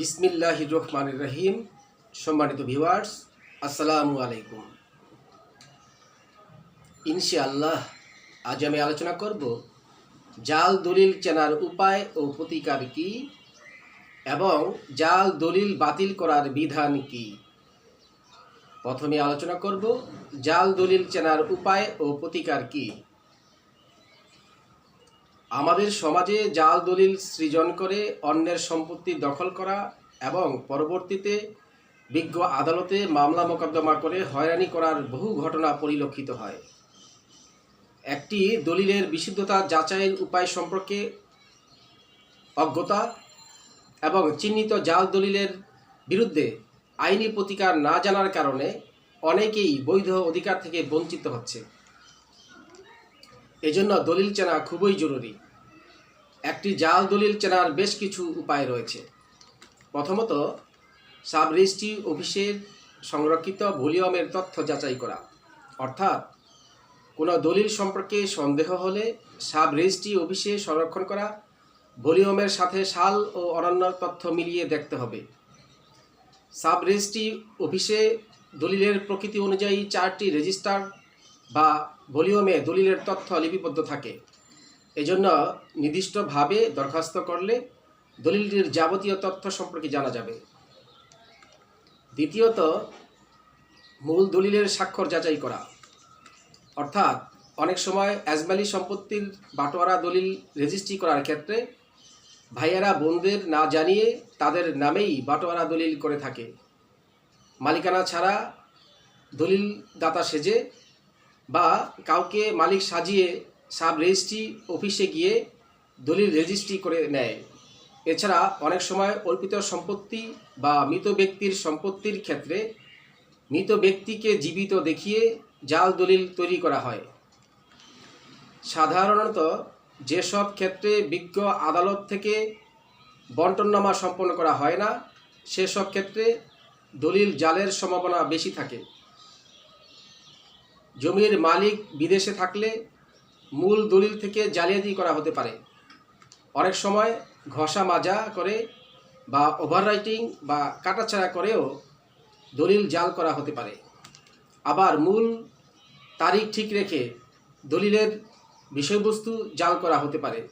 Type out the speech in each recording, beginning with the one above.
বিসমিল্লাহ রহমান রহিম। সম্মানিত ভিউয়ার্স, আসসালামু আলাইকুম। ইনশাআল্লাহ, আজ আমি আলোচনা করব জাল দলিল চেনার উপায় ও প্রতিকার কি এবং জাল দলিল বাতিল করার বিধান কি? প্রথমে আলোচনা করব জাল দলিল চেনার উপায় ও প্রতিকার কি। আমাদের সমাজে জাল দলিল সৃজন করে অন্যের সম্পত্তি দখল করা এবং পরবর্তীতে বিজ্ঞ আদালতে মামলা মোকদ্দমা করে হয়রানি করার বহু ঘটনা পরিলক্ষিত হয়। একটি দলিলের বিশুদ্ধতা যাচাইয়ের উপায় সম্পর্কে অজ্ঞতা এবং চিহ্নিত জাল দলিলের বিরুদ্ধে আইনি প্রতিকার না জানার কারণে অনেকেই বৈধ অধিকার থেকে বঞ্চিত হচ্ছে। এজন্য দলিল চেনা খুবই জরুরি। একটি জাল দলিল চেনার বেশ কিছু উপায় রয়েছে। প্রথমত সাব রেজিস্ট্রি অফিসের সংরক্ষিত ভলিউমের তথ্য যাচাই করা। অর্থাৎ, কোনো দলিল সম্পর্কে সন্দেহ হলে সাব রেজিস্ট্রি অফিসে সংরক্ষণ করা, ভলিউমের সাথে সাল ও অন্যান্য তথ্য মিলিয়ে দেখতে হবে। সাব রেজিস্ট্রি অফিসে দলিলের প্রকৃতি অনুযায়ী চারটি রেজিস্টার বা ভলিউমে দলিলের তথ্য লিপিবদ্ধ থাকে। এজন্য নির্দিষ্টভাবে দরখাস্ত করলে দলিলটির যাবতীয় তথ্য সম্পর্কে জানা যাবে। দ্বিতীয়ত, মূল দলিলের স্বাক্ষর যাচাই করা। অর্থাৎ, অনেক সময় অ্যাজমালি সম্পত্তির বাটোয়ারা দলিল রেজিস্ট্রি করার ক্ষেত্রে ভাইয়েরা বোনদের না জানিয়ে তাদের নামেই বাটোয়ারা দলিল করে থাকে। মালিকানা ছাড়া দলিল দাতা সেজে বা কাউকে মালিক সাজিয়ে সাব রেজিস্ট্রি অফিসে গিয়ে দলিল রেজিস্ট্রি করে নেয়। এছাড়া অনেক সময় অর্পিত সম্পত্তি বা মৃত ব্যক্তির সম্পত্তির ক্ষেত্রে মৃত ব্যক্তিকে জীবিত দেখিয়ে জাল দলিল তৈরি করা হয়। সাধারণত যেসব ক্ষেত্রে বিজ্ঞ আদালত থেকে বন্টননামা সম্পন্ন করা হয় না, সেসব ক্ষেত্রে দলিল জালের সম্ভাবনা বেশি থাকে। জমির মালিক বিদেশে থাকলে মূল দলিল থেকে জালিয়াতি করা হতে পারে। অনেক সময় ঘষা মাজা করে বা ওভাররাইটিং বা কাটাছাড়া করেও দলিল জাল করা হতে পারে। আবার মূল তারিখ ঠিক রেখে দলিলের বিষয়বস্তু জাল করা হতে পারে।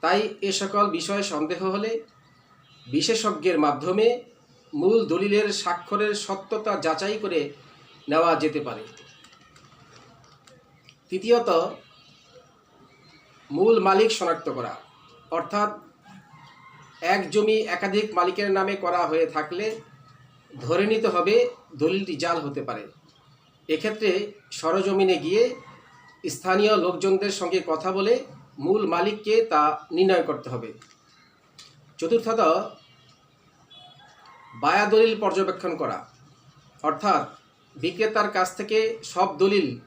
তাই এ সকল বিষয়ে সন্দেহ হলে বিশেষজ্ঞের মাধ্যমে মূল দলিলের স্বাক্ষরের সত্যতা যাচাই করে নেওয়া যেতে পারে। তৃতীয়ত, মূল মালিক শনাক্ত করা। অর্থাৎ, এক জমি একাধিক মালিকের নামে করা হয়ে থাকলে ধরে নিতে হবে দলিলটি জাল হতে পারে। এক্ষেত্রে সরজমিনে গিয়ে স্থানীয় লোকজনদের সঙ্গে কথা বলে মূল মালিককে তা নির্ণয় করতে হবে। চতুর্থত, বায়া দলিল পর্যবেক্ষণ করা। অর্থাৎ, বিক্রেতার কাছ থেকে সব দলিল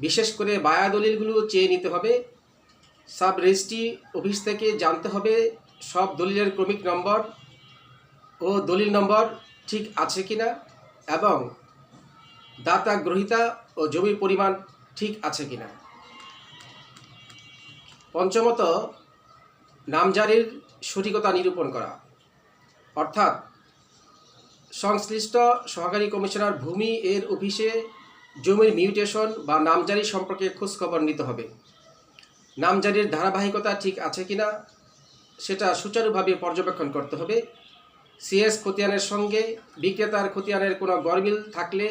বিশেষ করে বায়া দলিলগুলো চেয়ে নিতে হবে। সাব রেজিস্ট্রি অফিস থেকে জানতে হবে সব দলিলের ক্রমিক নম্বর ও দলিল নম্বর ঠিক আছে কিনা এবং দাতা গ্রহিতা ও জমির পরিমাণ ঠিক আছে কিনা। পঞ্চমত, নামজারির সঠিকতা নিরূপণ করা। অর্থাৎ সংশ্লিষ্ট সহকারী কমিশনার ভূমি এর অফিসে জমির মিউটেশন বা নামজারি সম্পর্কে খোঁজখবর নিতে হবে। নামজারির ধারাবাহিকতা ঠিক আছে কিনা সেটা সুচারুভাবে পর্যবেক্ষণ করতে হবে। সিএস খতিয়ানের সঙ্গে বিক্রেতার খতিয়ানের কোনো গরমিল থাকলে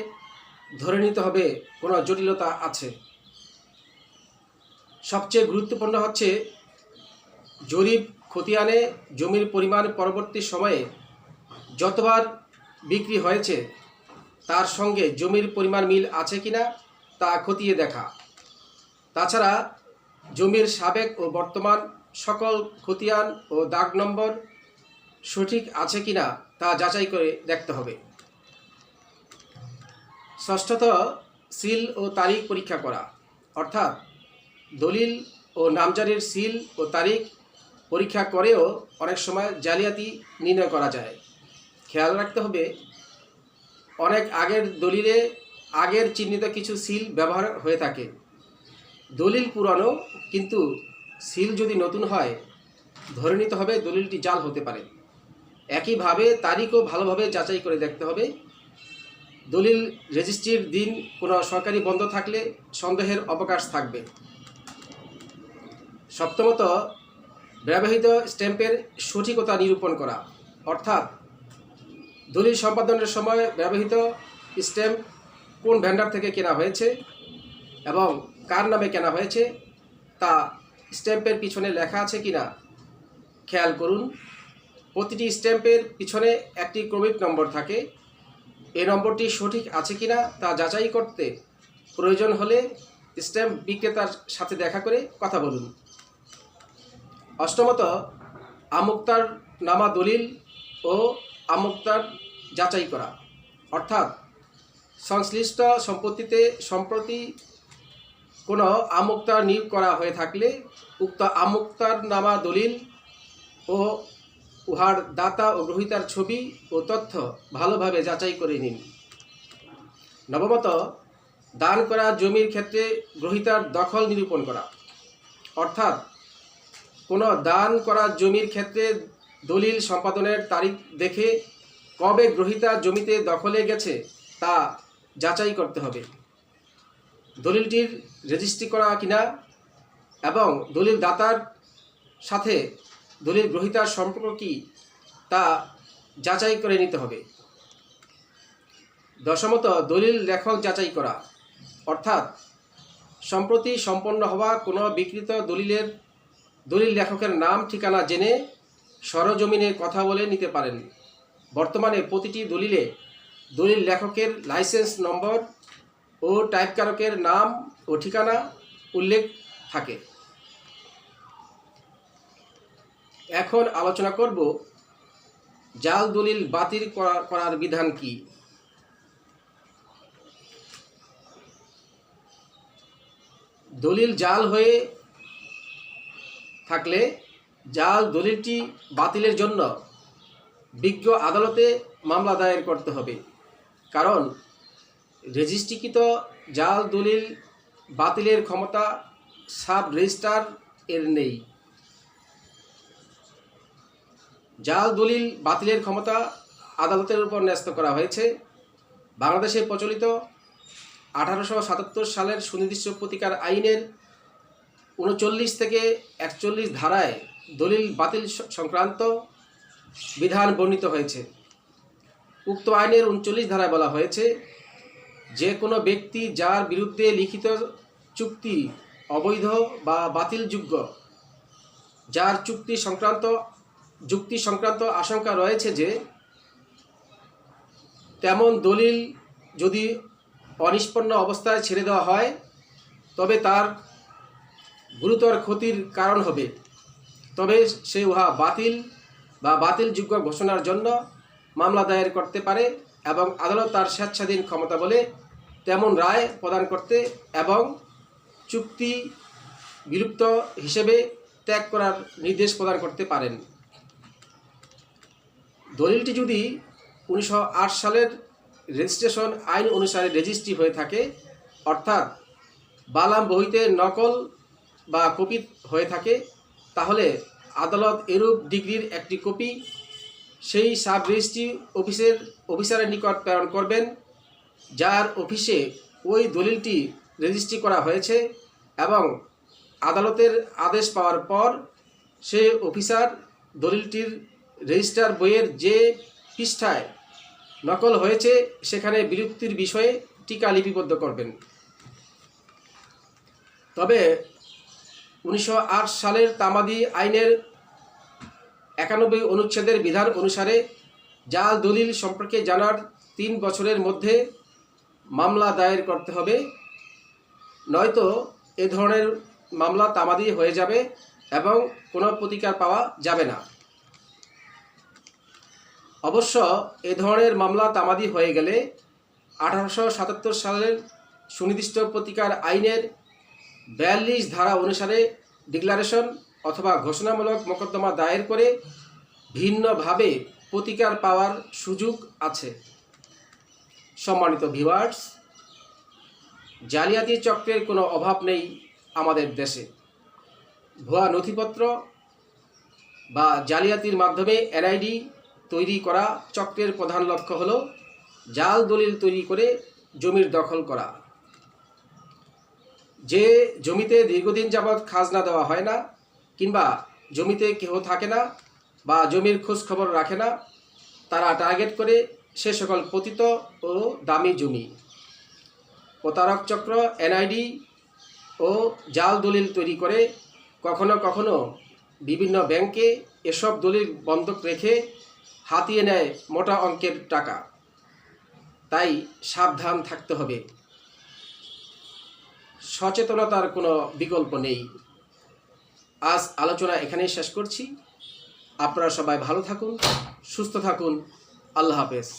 ধরে নিতে হবে কোনো জটিলতা আছে। সবচেয়ে গুরুত্বপূর্ণ হচ্ছে জরিপ খতিয়ানে জমির পরিমাণ পরবর্তী সময়ে যতবার বিক্রি হয়েছে তার সঙ্গে জমির পরিমাণ মিল আছে কিনা তা খতিয়ে দেখা। তাছাড়া জমির সাবেক ও বর্তমান সকল খতিয়ান ও দাগ নম্বর সঠিক আছে কিনা তা যাচাই করে দেখতে হবে। ষষ্ঠত, সিল ও তারিখ পরীক্ষা করা। অর্থাৎ দলিল ও নামজারির সিল ও তারিখ পরীক্ষা করেও অনেক সময় জালিয়াতি নির্ণয় করা যায়। খেয়াল রাখতে হবে অনেক আগের দলিলে আগের চিহ্নিত কিছু সিল ব্যবহার হয়ে থাকে। দলিল পুরানো, কিন্তু সিল যদি নতুন হয়, ধরে নিতে হবে দলিলটি জাল হতে পারে। একইভাবে তারিখও ভালোভাবে যাচাই করে দেখতে হবে। দলিল রেজিস্ট্রির দিন কোনো সরকারি বন্ধ থাকলে সন্দেহের অবকাশ থাকবে। সপ্তমত, ব্যবহৃত স্ট্যাম্পের সঠিকতা নিরূপণ করা, অর্থাৎ দলিল সম্পাদনের সময় ব্যবহৃত স্ট্যাম্প কোন ভ্যান্ডার থেকে কেনা হয়েছে এবং কার নামে কেনা হয়েছে তা স্ট্যাম্পের পিছনে লেখা আছে কিনা খেয়াল করুন। প্রতিটি স্ট্যাম্পের পিছনে একটি ক্রমিক নম্বর থাকে। এই নম্বরটি সঠিক আছে কিনা তা যাচাই করতে প্রয়োজন হলে স্ট্যাম্প বিক্রেতার সাথে দেখা করে কথা বলুন। অষ্টমত, আমুক্তার নামা দলিল ও আমুক্তার যাচাই করা। অর্থাৎ সংশ্লিষ্ট সম্পত্তিতে সম্প্রতি কোনো আমুক্তার নিয়োগ করা হয়ে থাকলে উক্ত আমুক্তার নামা দলিল ও উহার দাতা ও গ্রহীতার ছবি ও তথ্য ভালোভাবে যাচাই করে নিন। নবমত, দান করা জমির ক্ষেত্রে গ্রহীতার দখল নিরূপণ করা। অর্থাৎ কোনো দান করা জমির ক্ষেত্রে দলিল সম্পাদনের তারিখ দেখে কবে গ্রহীতা জমিতে দখলে গেছে তা যাচাই করতে হবে। দলিলটির রেজিস্ট্রি করা কিনা এবং দলিল দাতার সাথে দলিল গ্রহীতার সম্পর্ক কি তা যাচাই করে নিতে হবে। দশমত, দলিল লেখক যাচাই করা। অর্থাৎ, সম্প্রতি সম্পন্ন হওয়া কোনো বিকৃত দলিলের দলিল লেখকের নাম, ঠিকানা জেনে সরজমিনে কথা বলে নিতে পারেন। বর্তমানে প্রতিটি দলিলে দলিল লেখকের লাইসেন্স নম্বর ও টাইপকারকের নাম ও ঠিকানা উল্লেখ থাকে। এখন আলোচনা করব জাল দলিল বাতিল করা- করার বিধান কি? দলিল জাল হয়ে থাকলে জাল দলিলটি বাতিলের জন্য বিজ্ঞ আদালতে মামলা দায়ের করতে হবে। কারণ রেজিস্ট্রিকৃত জাল দলিল বাতিলের ক্ষমতা সাব রেজিস্ট্রার এর নেই। জাল দলিল বাতিলের ক্ষমতা আদালতের উপর ন্যস্ত করা হয়েছে। বাংলাদেশে প্রচলিত আঠারোশো সাতাত্তর সালের সুনির্দিষ্ট প্রতিকার আইনের উনচল্লিশ থেকে একচল্লিশ ধারায় দলিল বাতিল সংক্রান্ত বিধান বর্ণিত হয়েছে। উক্ত আইনের উনচল্লিশ ধারায় বলা হয়েছে, যে কোনো ব্যক্তি যার বিরুদ্ধে লিখিত চুক্তি অবৈধ বা বাতিলযোগ্য, যার চুক্তি সংক্রান্ত, যুক্তি সংক্রান্ত আশঙ্কা রয়েছে যে, তেমন দলিল যদি অনিষ্পন্ন অবস্থায় ছেড়ে দেওয়া হয়, তবে তার গুরুতর ক্ষতির কারণ হবে। তবে সে উহা বাতিল বা বাতিলযোগ্য ঘোষণার জন্য মামলা দায়ের করতে পারে এবং আদালত তার স্বেচ্ছাধীন ক্ষমতা বলে তেমন রায় প্রদান করতে এবং চুক্তি বিলুপ্ত হিসেবে ত্যাগ করার নির্দেশ প্রদান করতে পারেন। দলিলটি যদি উনিশশো আট সালের রেজিস্ট্রেশন আইন অনুসারে রেজিস্ট্রি হয়ে থাকে, অর্থাৎ বালাম বহিতে নকল বা কপি হয়ে থাকে, তাহলে আদালত এরূপ ডিগ্রির একটি কপি সেই সাব রেজিস্ট্রি অফিসের অফিসারের নিকট প্রেরণ করবেন, যার অফিসে ওই দলিলটি রেজিস্ট্রি করা হয়েছে এবং আদালতের আদেশ পাওয়ার পর সে অফিসার দলিলটির রেজিস্টার বইয়ের যে পৃষ্ঠায় নকল হয়েছে সেখানে বিলুপ্তির বিষয়ে টিকা লিপিবদ্ধ করবেন। তবে উনিশশো আট সালের তামাদি আইনের একানব্বই অনুচ্ছেদের বিধান অনুসারে জাল দলিল সম্পর্কে জানার তিন বছরের মধ্যে মামলা দায়ের করতে হবে। নয়তো এ ধরনের মামলা তামাদি হয়ে যাবে এবং কোনো প্রতিকার পাওয়া যাবে না। অবশ্য এ ধরনের মামলা তামাদি হয়ে গেলে আঠারোশো সাতাত্তর সালের সুনির্দিষ্ট প্রতিকার আইনের বিয়াল্লিশ ধারা অনুসারে ডিক্লারেশন অথবা ঘোষণামূলক মোকদ্দমা দায়ের করে ভিন্নভাবে প্রতিকার পাওয়ার সুযোগ আছে। সম্মানিত ভিউয়ার্স, জালিয়াতি চক্রের কোনো অভাব নেই আমাদের দেশে। ভুয়া নথিপত্র বা জালিয়াতির মাধ্যমে এনআইডি তৈরি করা চক্রের প্রধান লক্ষ্য হল জাল দলিল তৈরি করে জমির দখল করা। যে জমিতে দীর্ঘদিন যাবৎ খাজনা দেওয়া হয় না, কিংবা জমিতে কেহ থাকে না বা জমির খোঁজ খবর রাখে না, তারা টার্গেট করে সে সকল পতিত ও দামি জমি। প্রতারক চক্র, এনআইডি ও জাল দলিল তৈরি করে কখনো কখনো বিভিন্ন ব্যাংকে এসব দলিল বন্ধক রেখে হাতিয়ে নেয় মোটা অঙ্কের টাকা। তাই সাবধান থাকতে হবে। সচেতনতার কোনো বিকল্প নেই। আজ আলোচনা এখানেই শেষ করছি। আপনারা সবাই ভালো থাকুন, সুস্থ থাকুন। আল্লাহ হাফেজ।